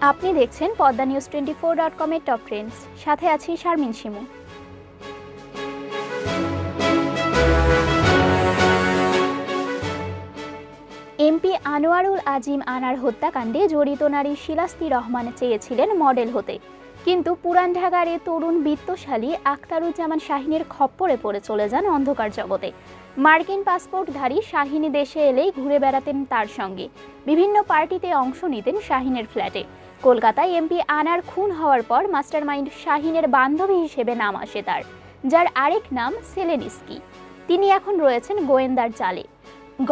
আপনি দেখছেন Padma news twenty four dot কমের টপ ট্রেন্ডস সাথে আছি শারমিন শিমু। এমপি আনোয়ারুল আজিম আনার হত্যাকাণ্ডে জড়িত নারী শিলাস্তি রহমান চেয়েছিলেন মডেল হতে। কিন্তু পুরান ঢাকার তরুণ বিত্তশালী আখতারুজ্জামান শাহিনের খপ্পরে পড়ে চলে যান অন্ধকার জগতে। মার্কিন পাসপোর্টধারী শাহিনী দেশে এলেই ঘুরে বেড়াতেন তার সঙ্গে। বিভিন্ন পার্টিতে অংশ নিতেন শাহিনের ফ্ল্যাটে। কলকাতায় এমপি আনার খুন হওয়ার পর মাস্টারমাইন্ড শাহিনের বান্ধবী হিসেবে নাম আসে তার, যার আরেক নাম সেলেনিস্কি। তিনি এখন রয়েছেন গোয়েন্দার চালে।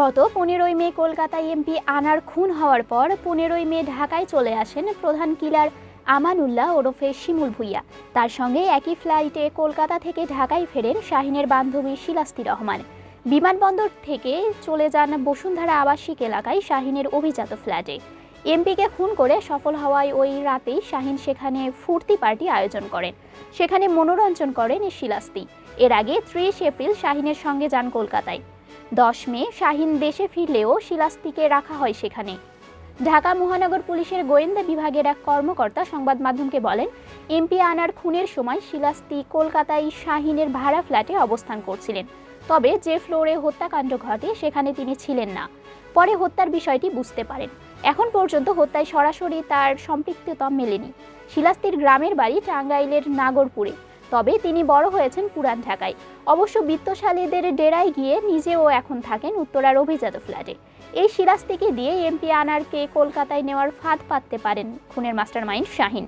গত পনেরোই মে কলকাতায় এমপি আনার খুন হওয়ার পর পনেরোই মে ঢাকায় চলে আসেন প্রধান কিলার আমানুল্লাহ ওরফে শিমুল ভুইয়া। তার সঙ্গে একই ফ্লাইটে কলকাতা থেকে ঢাকায় ফেরেন শাহিনের বান্ধবী শিলাস্তি রহমান। বিমানবন্দর থেকে চলে যান বসুন্ধরা আবাসিক এলাকায় শাহিনের অভিজাত ফ্ল্যাটে। এমপিকে খুন করে সফল হওয়ায় ওই রাতেই শাহিন সেখানে ফুর্তি পার্টি আয়োজন করেন। সেখানে মনোরঞ্জন করেন শিলাস্তি এর আগে ত্রিশ এপ্রিল শাহিনের সঙ্গে যান কলকাতায়। দশ মে শাহিন দেশে ফিরলেও শিলাস্তিকে রাখা হয় সেখানে। ঢাকা মহানগর পুলিশের গোয়েন্দা বিভাগের এক কর্মকর্তা সংবাদ মাধ্যমকে বলেন, এমপি আনার খুনের সময় শিলাস্তি কলকাতায় শাহিনের ভাড়া ফ্ল্যাটে অবস্থান করছিলেন। তবে যে ফ্লোরে হত্যাকাণ্ড ঘটে, সেখানে তিনি ছিলেন না। পরে হত্যার বিষয়টি বুঝতে পারেন। এখন পর্যন্ত হত্যায় সরাসরি তার সম্পৃক্ততা মেলেনি। শিলাস্তির গ্রামের বাড়ি টাঙ্গাইলের নাগরপুরে। তবে তিনি বড় হয়েছেন পুরান ঢাকায়। অবশ্য বিত্তশালীদের ডেরায় গিয়ে নিজেও এখন থাকেন উত্তরার অভিজাত ফ্ল্যাটে। এই শিলাস্তিকে দিয়ে এমপি আনারকে কলকাতায় নেওয়ার ফাঁদ পাততে পারেন খুনের মাস্টারমাইন্ড শাহিন।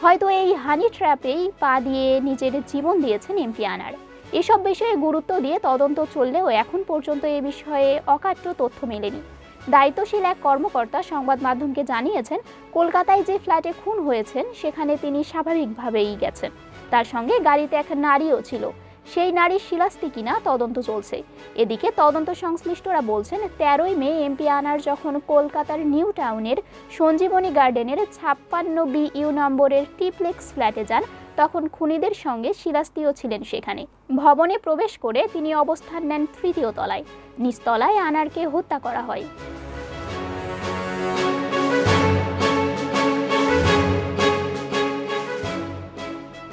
হয়তো এই হানি ট্র্যাপেই পা দিয়ে নিজের জীবন দিয়েছেন এমপি আনার। এসব বিষয়ে গুরুত্ব দিয়ে তদন্ত চললেও এখন পর্যন্ত এ বিষয়ে অকাট্য তথ্য মেলেনি। দায়িত্বশীল এক কর্মকর্তা সংবাদ মাধ্যমকে জানিয়েছেন, কলকাতায় যে ফ্ল্যাটে খুন হয়েছেন, সেখানে তিনি স্বাভাবিকভাবেই গেছেন। তার সঙ্গে গাড়িতে এক নারীও ছিল। সেই নারীর শিলাস্তি কিনা তদন্ত চলছে। এদিকে তদন্ত সংশ্লিষ্টরা বলছেন, তেরোই মে এমপি আনার যখন কলকাতার নিউ টাউনের সঞ্জীবনী গার্ডেনের ছাপ্পান্ন বি ইউ নম্বরের টিপ্লেক্স ফ্ল্যাটে যান, তখন খুনিদের সঙ্গে শিলাস্তিও ছিলেন সেখানে। ভবনে প্রবেশ করে তিনি অবস্থান নেন তৃতীয় তলায়। নিচতলায় আনারকে হত্যা করা হয়।